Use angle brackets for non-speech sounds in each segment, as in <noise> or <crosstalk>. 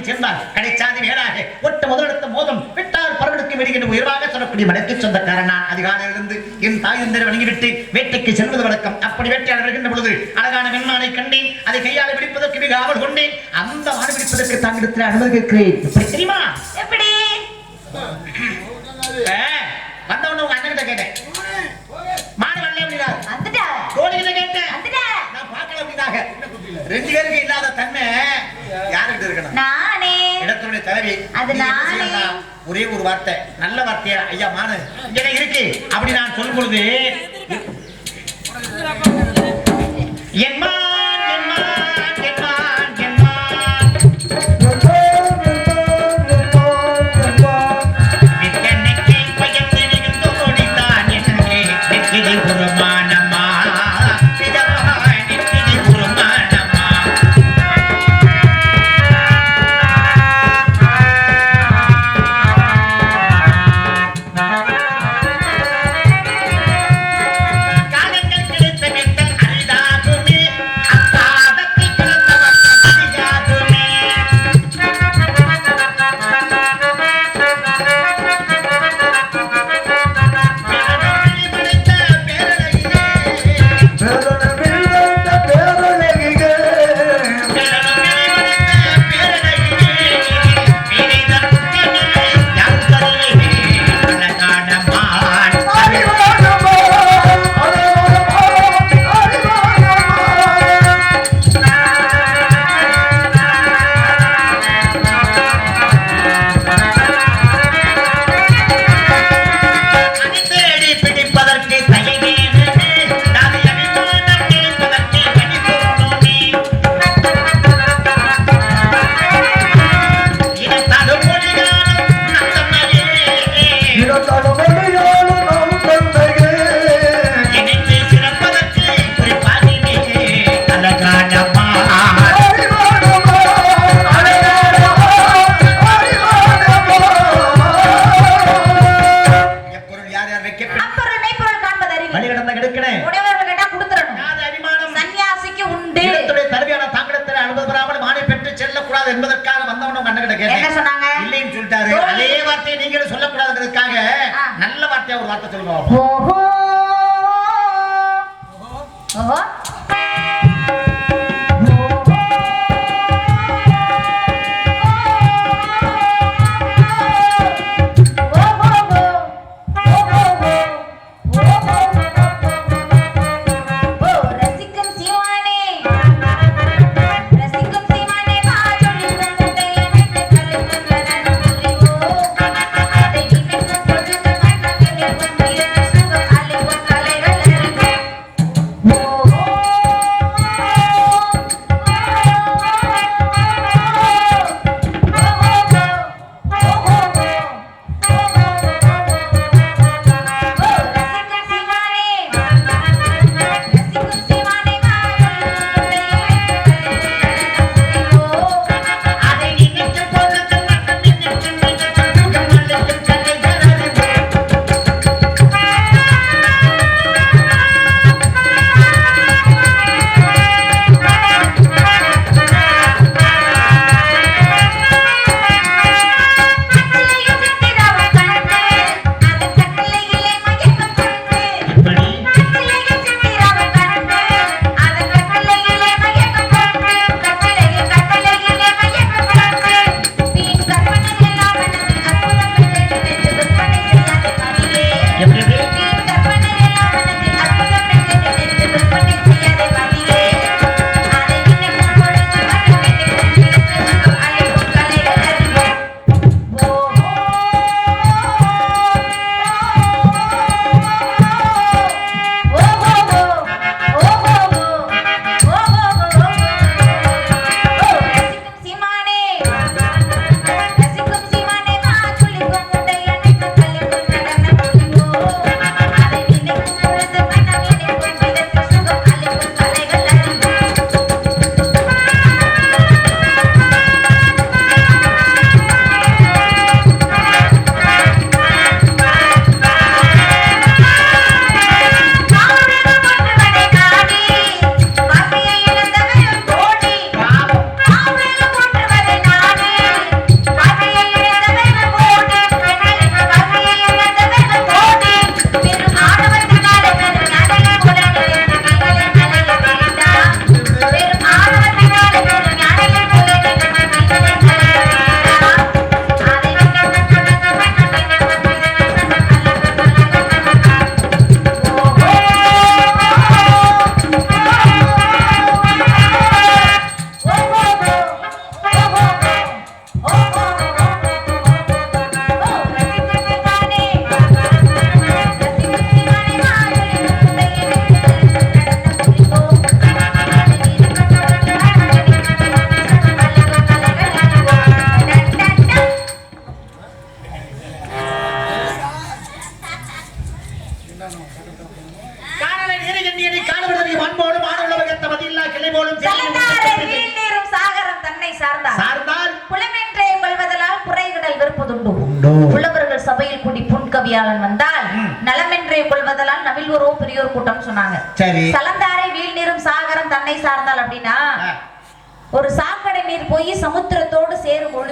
அணியில் சேர்ந்தார் கடைச்சாதி நேராக ஒட்ட முதலெடுத்த மோதம் விட்டார் பரவலுக்கு வெடிகின்ற உயர்வாக சொல்லக்கூடிய மடக்கு சொந்தக்காரன் நான் அதிகாலையிலிருந்து என் தாய் தந்தை வணங்கிவிட்டு வேட்டைக்கு செல்வது வழக்கம். அப்படி வேட்டையாளர் வருகின்ற பொழுது அழகான வெண்மானை கண்டேன் அதை கையால் பிடிப்பதற்கு மிக ஆவல் கொண்டேன். அந்த மாடு பிடிப்பதற்கு தாங்கிடத்தில் அனுமதி கேட்கிறேன். தெரியுமா? தன்மையாக ரெண்டு பேருக்கு இல்லாத தன்மை யாருக்கிட்ட இருக்கணும்? நானே. இடத்துடைய தலைவி. அது நானே. ஒரே ஒரு வார்த்தை. நல்ல வார்த்தையா? ஐயா மானு. இங்க இருக்கு. அப்படி நான் சொல்லும் பொழுது என்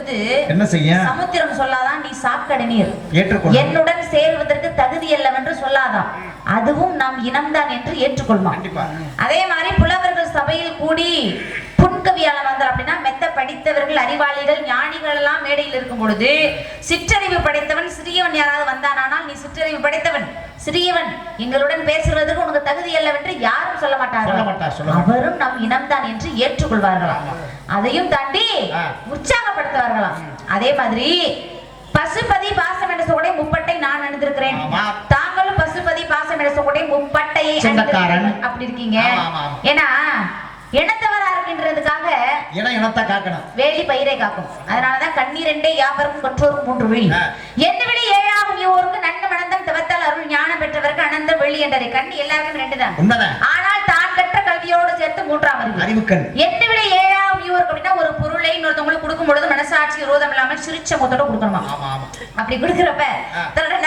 பொழுது என்ன செய்ய? சமுத்திரம் சொல்லாதான் நீ சாக்கடை நீர். என்னுடன் சேருவதற்கு தகுதி அல்லவென்று சொல்லாதாம். அதுவும் நாம் இனம்தான் என்று ஏற்றுக்கொள்வான் கண்டிப்பா. அதே மாதிரி புலவர்கள் சபையில் கூடி புன்கவியாளன் வந்தார் அப்படின்னா மெத்த படித்தவர்கள் அறிவாளிகள் ஞானிகள் எல்லாம் மேடையில் இருக்கும் பொழுது சிற்றறிவு படைத்தவன் சிறியவன் யாராவது வந்தானால் நீ சிற்றறிவு படைத்தவன். சிறியவன் எங்களுடன் பேசுவதற்கு உனக்கு தகுதி அல்லவென்று யாரும் சொல்ல சொல்ல மாட்டார், சொல்ல மாட்டார்கள் மாட்டார். அவரும் நம் இனம்தான் என்று ஏற்றுக்கொள்வார்களாம். அதையும் தாண்டி. உற்சாகப்படுத்துவார்களாம் அதே மாதிரி பசுபதி பாசம் என்ற சொல்லக்கூடிய முப்பட்டை நான் அணிந்திருக்கிறேன். தாங்களும் பசுபதி பாசம் என்ற சொல்லக்கூடிய முப்பட்டையை. அப்படி இருக்கீங்க. ஏன்னா இனத்தவரா இருக்கின்றதுக்காக இனம் இனத்தை காக்கணும். வேலி பயிரை காக்கும் அதனாலதான் கண்ணீர் ரெண்டே யாவரும் கொற்றோரும் மூன்று விழி. என்ன விழி ஏழாகும் இவருக்கு நன்கு மணந்தம் தவத்தால் அருள் ஞானம் பெற்றவருக்கு அனந்த வெளி என்றதை கண்ணி எல்லாருக்கும் ரெண்டு தான் உண்மைதான். ஆனால் தான் கற்ற கல்வியோடு சேர்த்து மூன்றாம் அறிவு. அறிவுக்கண் எட்டு விட ஏழாம் வியூவருக்கு அப்படின்னா ஒரு பொருளை இன்னொருத்தவங்களுக்கு கொடுக்கும் பொழுது மனசாட்சி விரோதம் இல்லாம சிரிச்ச முத்தோட கொடுக்கணுமா? அப்படி கொடுக்கிறப்ப. தன்னோட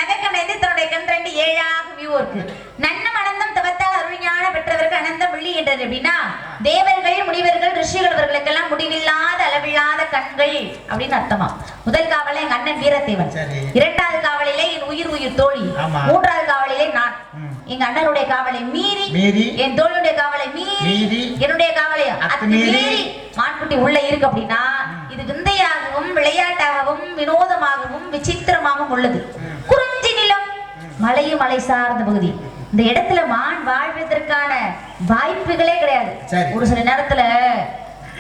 அப்படின்னு அர்த்தமா முதல் காவல எங்க அண்ணன் வீரத்தேவன். இரண்டாவது காவலிலே என் உயிர் உயிர் தோழி. மூன்றாவது காவலிலே நான். எங்க அண்ணனுடைய காவலை மீறி. என் தோழியுடைய காவலை மீறி. என்னுடைய காவலை மீறி. மான்குட்டி உள்ள இருக்கு அப்படின்னா இது விந்தையாகவும் விளையாட்டாகவும் வினோதமாகவும் விசித்திரமாகவும் உள்ளது குறிஞ்சி நிலம் மலையும் மலை சார்ந்த பகுதி இந்த இடத்துல மான் வாழ்வதற்கான வாய்ப்புகளே கிடையாது. ஒரு சில நேரத்துல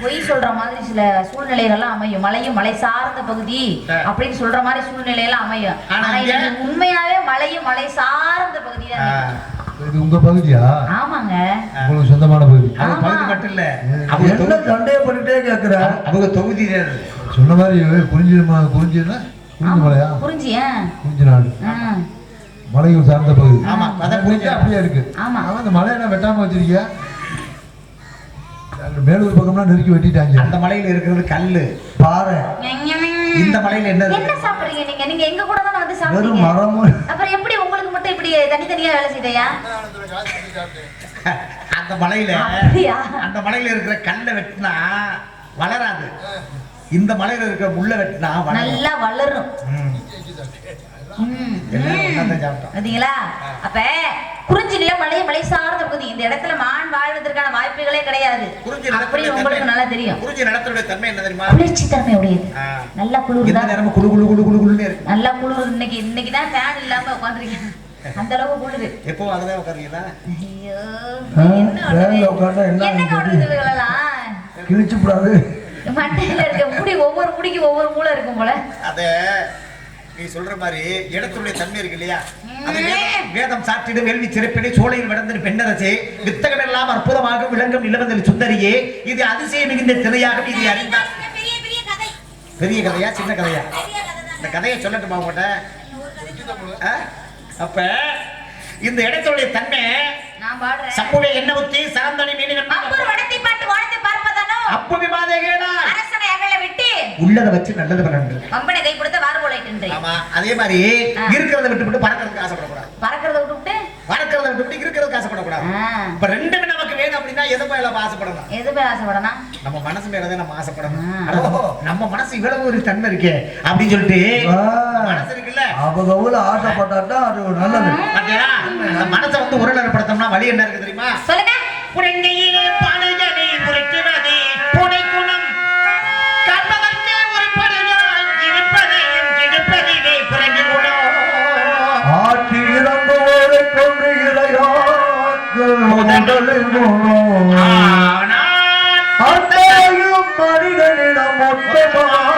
பொய் சொல்ற மாதிரி சில சூழ்நிலைகள்லாம் அமையும். மலையும் மலை சார்ந்த பகுதி. அப்படின்னு சொல்ற மாதிரி சூழ்நிலையெல்லாம் அமையும். ஆனா இது உண்மையாவே மலையும் மலை சார்ந்த பகுதி தான் இது உங்க பகுதியா? ஆமாங்க. உங்களுக்கு சொந்தமான பகுதி. அவங்க. பகுதி மட்டும் இல்ல. அவங்க என்ன சண்டைய பண்ணிட்டே கேக்குற? அவங்க தொகுதி. சொன்ன மாதிரி குறிஞ்சி குறிஞ்சினா குறிஞ்சி மலையா? புரிஞ்சிய குறிஞ்சி நாடு. மலையும் சார்ந்த பகுதி. ஆமா, அதான் குறிஞ்சி. அப்படியே இருக்கு. ஆமா. அந்த மலையெல்லாம் வெட்டாம வச்சிருக்கியா? மேலூர் பக்கம்லாம் நெருக்கி வெட்டிட்டாங்க. அந்த மலையில இருக்கிறது கல்லு. பாறை. இந்த மலையில என்ன என்ன சாப்பிடுறீங்க நீங்க? நீங்க எங்க கூட தானே வந்து வெறும் சாப்பிடுறீங்க மரமும். அப்புறம் எப்படி உங்களுக்கு மட்டும் இப்படி தனித்தனியா வேலை செய்தையா? <laughs> அந்த மலையில? அந்த மலையில இருக்கிற கல்லை வெட்டினா வளராது. இந்த மலையில இருக்கிற முள்ள வெட்டினா நல்லா வளரும். பாத்தீங்களா? அப்ப குறிஞ்சி நிலம் மலை மலை சார்ந்த பகுதி. இந்த இடத்துல மான் வாழ்வதற்கான வாய்ப்புகளே கிடையாது. குறிஞ்சி அப்படி நிலத்துடைய உங்களுக்கு தன்மை- நல்லா தெரியும். குறிஞ்சி நிலத்துடைய தன்மை என்ன தெரியுமா? குளிர்ச்சி தன்மை உடையது. ஆ. நல்லா குளிர் எந்த தான் நேரமும் குளு குளு குளு குளு குளுன்னு இருக்கு. நல்லா குளிர். இன்னைக்கு இன்னைக்கு தான் ஃபேன் இல்லாம உட்காந்துருக்கேன். அந்த அளவு குளிரு. எப்போ அதுதான் உட்காருங்களா ஐயோ என்ன? உட்கார்ந்தா? கிழிச்சு மண்டையில இருக்க முடி ஒவ்வொரு முடிக்கு ஒவ்வொரு மூளை இருக்கும் போல. அத நீ சொல்ற மாதிரி இடத்துடைய தன்மை இருக்கு இல்லையா? வேதம்- சாற்றிடும் வேள்வி சிறப்பினை சோலையில் விடந்து பெண்ணரசே. வித்தகம் எல்லாம் அற்புதமாக விளங்கும் இளவந்தல் சுந்தரியே. இது அதிசயம் மிகுந்த திரையாக இது அறிந்தார். பெரிய பெரிய கதை. பெரிய கதையா சின்ன கதையா? இந்த கதையை சொல்லட்டுமா உங்கள்கிட்ட? அப்ப இந்த இடத்துடைய தன்மை சப்புவே என்ன ஊத்தி சாந்தனி பாட்டு பார்ப்பதானோ அப்புவி மாதேகேடா அரசனை அகல விட்டு உள்ளதை வச்சு நல்லது பண்ணு வம்பனை கை கொடுத்த வார போலைட்டு ஆமா அதே மாதிரி. இருக்கிறத விட்டுவிட்டு பறக்கிறதுக்கு ஆசைப்படக்கூடாது. பறக்கிறத விட்டுவிட்டு பறக்கிறத விட்டுவிட்டு இருக்கிறதுக்கு ஆசைப்படக்கூடாது. இப்ப ரெண்டுமே நமக்கு வேணும் அப்படின்னா எதை மேல ஆசைப்படணும்? எது ஆசைப்படனா நம்ம மனசு மேலதான் நம்ம ஆசைப்படணும். நம்ம மனசு இவ்வளவு ஒரு தன்மை இருக்கே அப்படின்னு சொல்லிட்டு. மனசு இருக்குல்ல? அவங்க ஊர்ல ஆசைப்பட்டாட்டா அது ஒரு நல்லது. மனசை வந்து உருளப்படுத்தோம்னா வழி என்ன இருக்கு தெரியுமா? சொல்லுங்க. புரங்கையிலே மனிதனிடம் மொத்தமாய்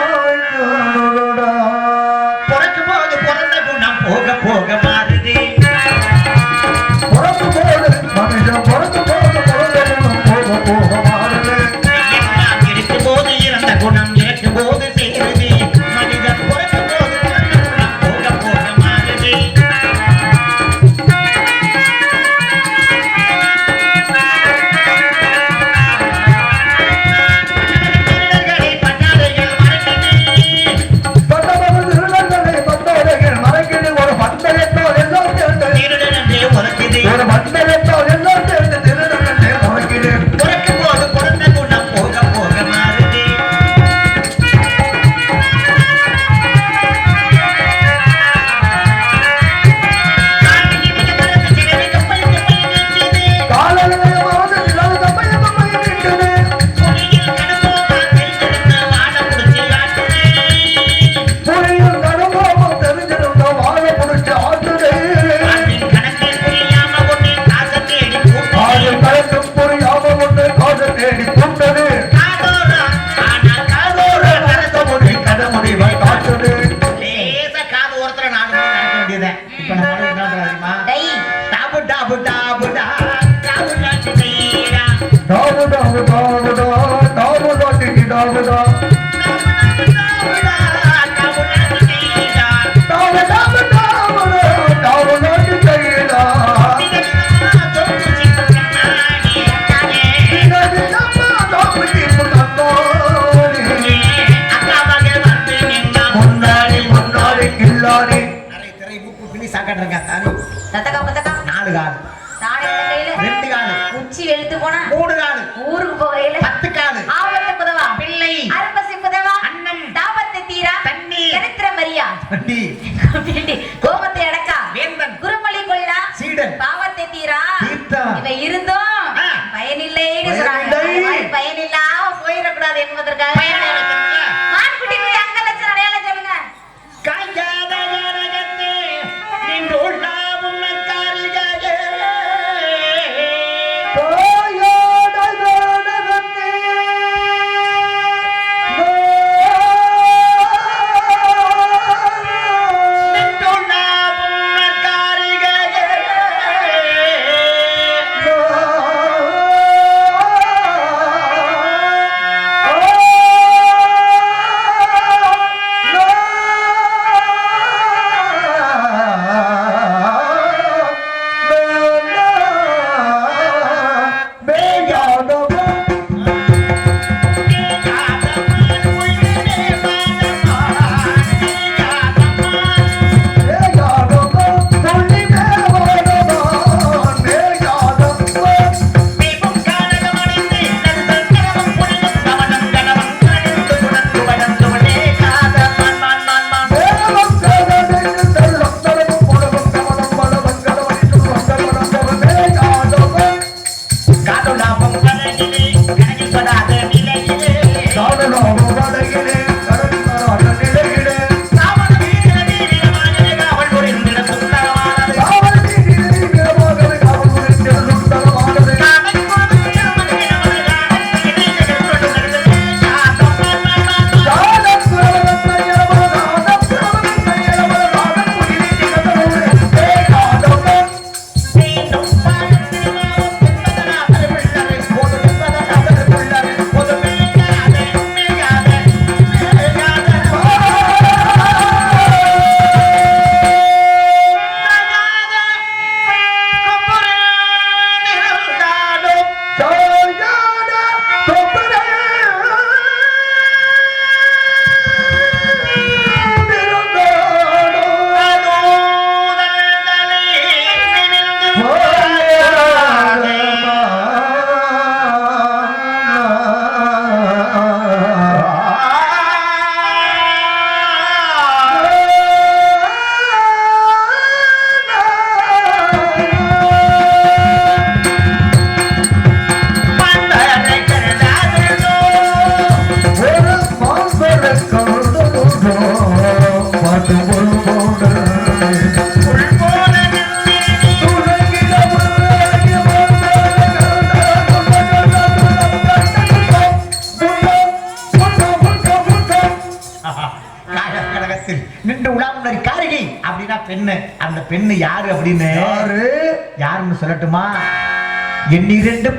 టీ பெண்ணு யாரு அப்படின்னு? யாரு? யாருன்னு சொல்லட்டுமா? என் இரண்டு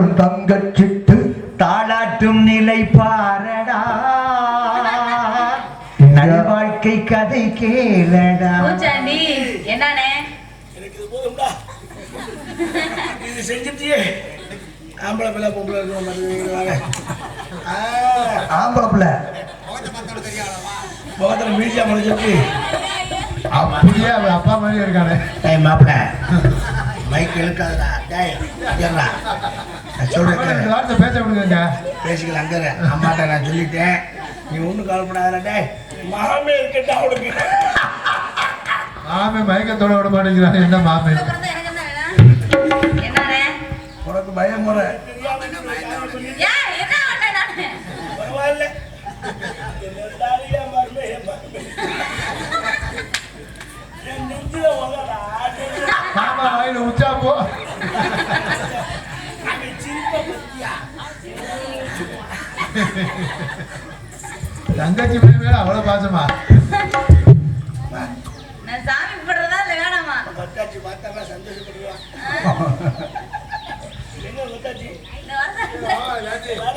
அருள் பங்கற்றிட்டு தாளாட்டும் நிலை பாரடா. நல் வாழ்க்கை கதை கேளடா. என்னண்ணே இது செஞ்சுட்டியே. ஆம்பளை பிள்ளை பொம்பளை இருக்கும் ஆம்பளை பிள்ளை முகத்தில் மீடியா முடிஞ்சிருக்கு. அப்படியே அப்பா மாதிரி இருக்கானே மாப்பிள்ள மைக் இழுக்காதடா டேய் ஏறா நான் சொல்கிறேன் வார்த்தை பேச விடுங்க பேசிக்கலாம் தர அம்மாட்ட நான் சொல்லிட்டேன். நீ ஒன்றும் கவலைப்படாதடா டேய். மாமே இருக்கட்டா அவனுக்கு மாமே மயக்கத்தோட விட மாட்டேங்கிறான் என்ன மாமே? உனக்கு பயம் முறை வாயில உச்சா போ? தங்கச்சி மேல மேல அவ்வளவு பாசமா நான் சாமி கும்பிடுறதா இல்ல வேணாமா ஒத்தாச்சி பார்த்தானா சந்தோஷப்படுவா. எங்க ஒத்தாச்சி? இந்த வருஷம்.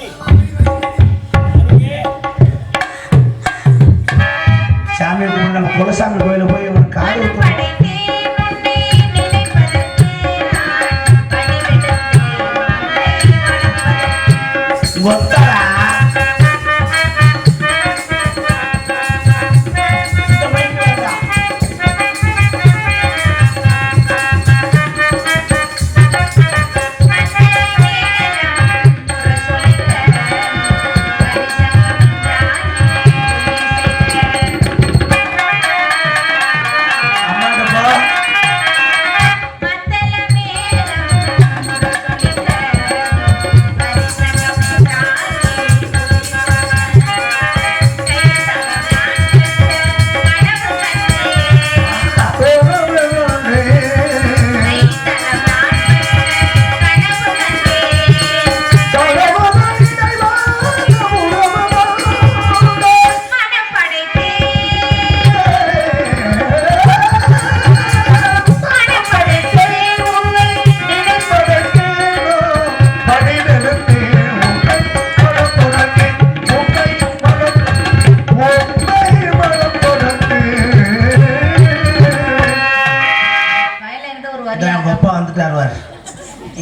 சாமி கும்பிட்டு நம்ம குலசாமி கோயில போய்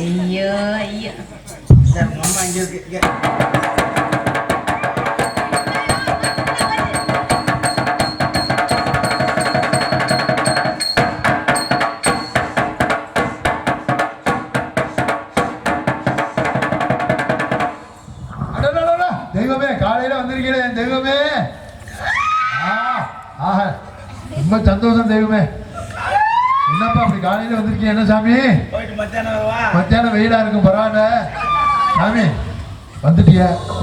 ஐயோ ஐயோ அம்மா இங்க இருக்கு தெய்வமே காலையில வந்திருக்கீங்களே என் தெய்வமே. ஆ, ஆஹா. ரொம்ப சந்தோஷம் தெய்வமே. என்னப்பா அப்படி காலையில வந்திருக்கீங்க என்ன சாமி? மத்தியானம் வெயிலா இருக்கும் பரவாயில்ல. சாமி வந்துட்டிய.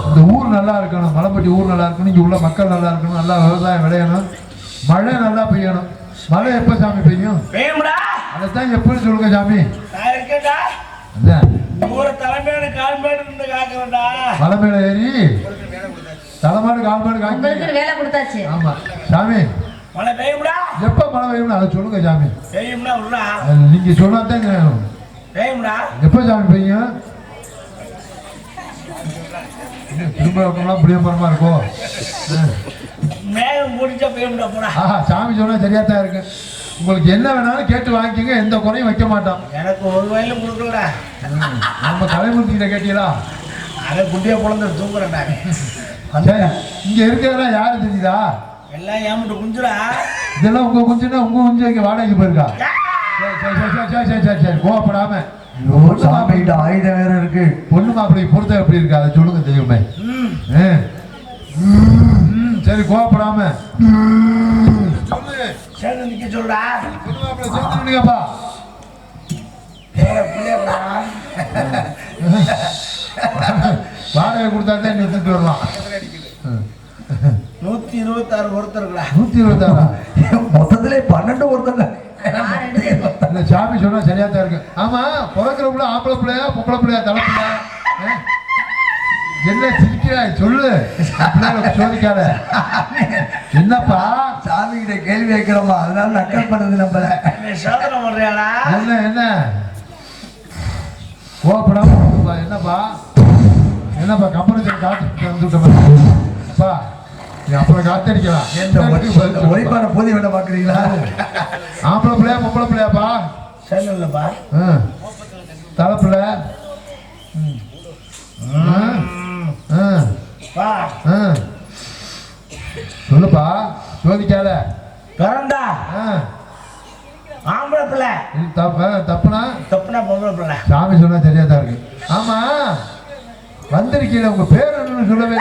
இந்த ஊர் நல்லா இருக்கணும். மலைப்பட்டி ஊர் நல்லா இருக்கணும். இங்க உள்ள மக்கள் நல்லா இருக்கணும். நல்லா விவசாயம் விளையணும். மழை நல்லா பெய்யணும். மழை எப்ப சாமி பெய்யும்? அதைத்தான் எப்படி சொல்லுங்க சாமி. நான் இருக்கேன்டா. அதான். ஊரை தலைமையான கால்மேடு இருந்து காக்கிறேன்டா. மலை மேல ஏறி தலைமாடு கால்மாடு உங்களுக்கு வேலை கொடுத்தாச்சு. ஆமா. சாமி மழை பெய்யும்டா. எப்ப மழை பெய்யும்னு அதை சொல்லுங்க சாமி. பெய்யும்னா நீங்க சொன்னாதான் பெய்யும்டா எப்ப என்ன, திரும்ப பக்கம்லாம் புளிய மரமா இருக்கும். சாமி சொன்னா சரியா தான் இருக்கு. உங்களுக்கு என்ன வேணாலும் கேட்டு வாங்கிக்கோங்க எந்த குறையும் வைக்க மாட்டோம் எனக்கு ஒரு வயலும் கொடுக்கலடா. ம், நம்ம தலைமுறை கிட்ட கேட்டீங்களா? அதை குட்டியை பிறந்து தூங்குறேன்டா. சரி இங்க இருக்கிறதெல்லாம் யாரு தெரியுதா? எல்லாம் ஏமாட்டு குஞ்சுடா. இதெல்லாம் உங்க குஞ்சுனா உங்க குஞ்சு இங்க வாடகைக்கு போயிருக்கா? சரி சரி சரி சரி சரி சரி சரி கோவப்படாம சாமிகிட்ட ஆயுதம் வேற இருக்கு பொண்ணு மாப்பிள்ளை பொறுத்த எப்படி இருக்கு அதை சொல்லுங்க தெய்வமே சரி கோவப்படாம சொல்லு சேர்ந்து நிக்க சொல்றா பொண்ணு மாப்பிள்ளை சேர்ந்து பிள்ளையா வாடகை கொடுத்தா தான் நிறுத்திட்டு வரலாம். நூத்தி இருபத்தாறு ஒருத்தருக்குடா நூத்தி இருபத்தாறா மொத்தத்திலே பன்னெண்டு ஒருத்தங்க இந்த சாமி சொன்னா சரியா தான் இருக்கு. ஆமா பிறக்கிற பிள்ளை ஆம்பளை பிள்ளையா பொம்பளை பிள்ளையா தலை பிள்ளையா? என்ன சிரிக்கிறாய்? சொல்லு. சோதிக்காத. என்னப்பா? சாமி கிட்ட கேள்வி வைக்கிறோமா அதனால நக்கல் பண்ணது நம்மள சோதனை பண்றியாடா? என்ன என்ன? இருப்பா. என்னப்பா? என்னப்பா கம்பெனி காத்து வந்துட்டப்பா அப்புறம் காத்தடிக்கலாம் இந்த ஒளிப்பான போதி வேலை பாக்குறீங்களா? ஆம்பளை பிள்ளையா பொம்பளை பிள்ளையாப்பா? சரி இல்லப்பா ஆ. தலை பிள்ளை ம். ஆ. ஆ. பா. ஆ. சொல்லுப்பா. சோதிக்காத பிறந்தா ஆ. ஆம்பளை பிள்ளை. தப்பு. தப்புனா? தப்புனா பொம்பளை பிள்ளை. சாமி சொன்னா சரியா தான் இருக்கு. ஆமா. வந்திருக்கீங்க. உங்க பேர் என்னன்னு சொல்லவே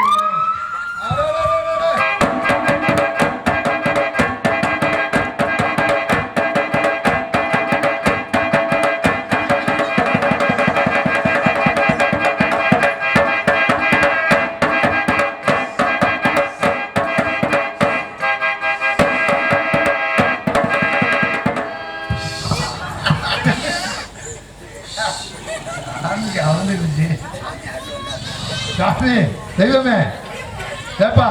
சாமி தெய்வமே ஏப்பா.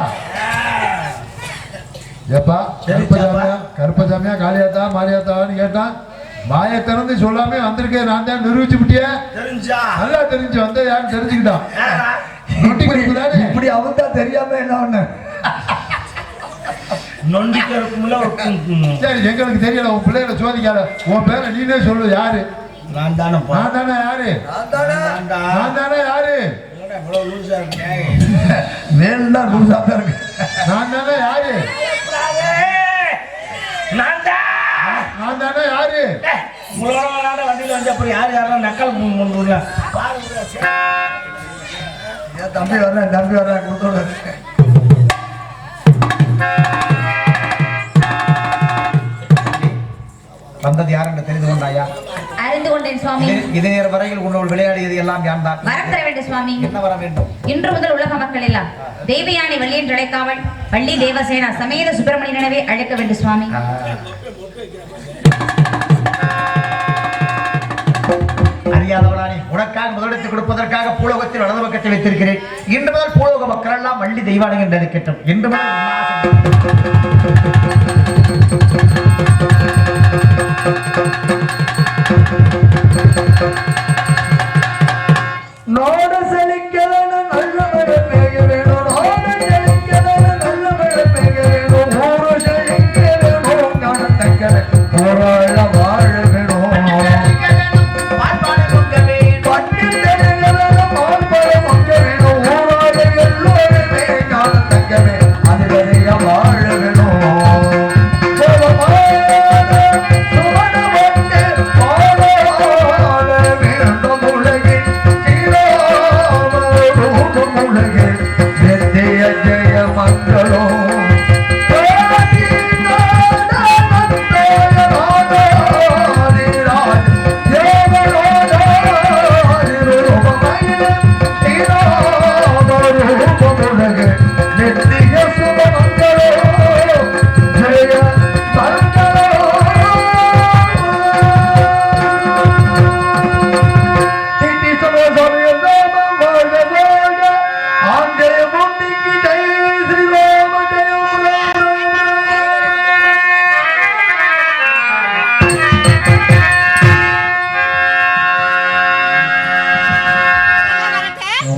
ஏப்பா கருப்பசாமியா கருப்பசாமியா காளியாத்தா மாரியாத்தான்னு கேட்டான் வாயை திறந்து சொல்லாம வந்திருக்கேன் நான் தான் நிரூபிச்சு விட்டியே. தெரிஞ்சா. நல்லா தெரிஞ்சு வந்த யாரும் தெரிஞ்சுக்கிட்டான் கருப்பு தானே இப்படி அவன் தான்? தெரியாம என்ன ஒண்ணு? கும். சரி எங்களுக்கு தெரியல உன் பிள்ளைகளை சோதிக்காத. உன் பேரை நீனே சொல்லு யாரு? நான் தானேப்பா நான் தானே யாரு. நான் தானே யாரு? இவ்வளவு லூசா இருக்கே? வேணும்னா லூசா தான் இருக்கு. நான் தானே யாரு. நான் தானே யாரு? உங்களோட விளையாட வண்டியில வந்து அப்புறம் யார் யாரெல்லாம் நக்கல் என் தம்பி வர்றேன் தம்பி வர்றேன் கொடுத்தோட வந்தது யார் என்று தெரிந்து கொண்டாயா? அறிந்து கொண்டேன் சுவாமி. இது- நேர வரையில் உன்னோடு விளையாடியது எல்லாம் யான் தான் வரம் தர வேண்டும் சுவாமி. என்ன வர வேண்டும்? இன்று முதல் உலக மக்கள் எல்லாம் தேவயானி வள்ளி என்று அழைக்காமல் வள்ளி தேவசேனா சமேத சுப்பிரமணிய நினைவே அழைக்க வேண்டும் சுவாமி. அறியாதவளானே உனக்காக முதலிடத்தை கொடுப்பதற்காக பூலோகத்தில் வலது பக்கத்தில் வைத்திருக்கிறேன். இன்று முதல் பூலோக மக்கள் எல்லாம் வள்ளி தெய்வானை என்று அழைக்கட்டும். இன்று முதல் Thank you.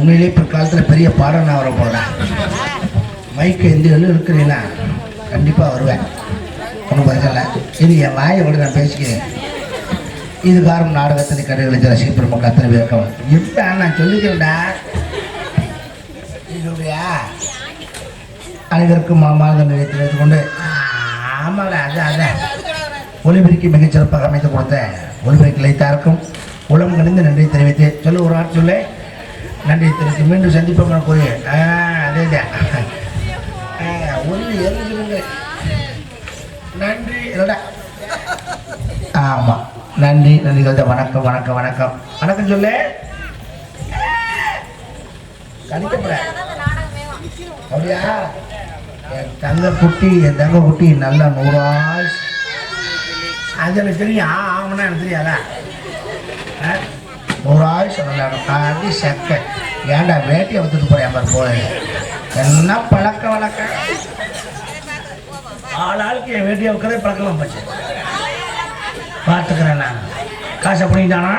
உண்மையிலே பிற்காலத்தில் பெரிய பாடம் நான் வர போகிறேன் மைக்கு எந்த எழு இருக்கிறீங்களா கண்டிப்பாக வருவேன். ஒன்றும் பிரச்சனை இல்லை. இது என் வாயை விட நான் பேசிக்கிறேன். இது காரணம் நாடகத்தினை கடைகளில் ரசிக பெருமக்கள் அத்தனை பேருக்கவன் இப்போ நான் சொல்லிக்கிறேன்டா. நீ சொல்றியா அனைவருக்கும் மாமாத நிலையத்தில் எடுத்துக்கொண்டு ஆமாடா அது அதான் ஒலிபெருக்கி மிகச்சிறப்பாக அமைத்து கொடுத்த ஒலிபெருக்கி லைத்தாருக்கும் உளம் கணிந்து நன்றி தெரிவித்து சொல்லு ஒரு ஆள் சொல்லு. நன்றி திருக்கு மீண்டும் சந்திப்போம் என ஆ அதே தான். ஒன்று எரிஞ்சிருங்க நன்றி இல்லடா ஆமாம் நன்றி நன்றி சொல்ல வணக்கம் வணக்கம் வணக்கம். வணக்கம் சொல்லு. கணிக்கப்பட. அப்படியா? என் தங்க குட்டி என் தங்க குட்டி நல்ல நூறாய் அது எனக்கு தெரியும். ஆ ஆமாண்ணா எனக்கு தெரியாதா ஆ? நூறாய் சொல்லலாம் அது செக்க. ஏன்டா வேட்டியை வந்துட்டு போறேன் பாரு போய். என்ன பழக்க வழக்கம் ஆள் ஆளுக்கு என் வேட்டியை வைக்கிறதே பழக்கமாக போச்சு. பார்த்துக்கிறேன் நான். காசை பண்ணிட்டானா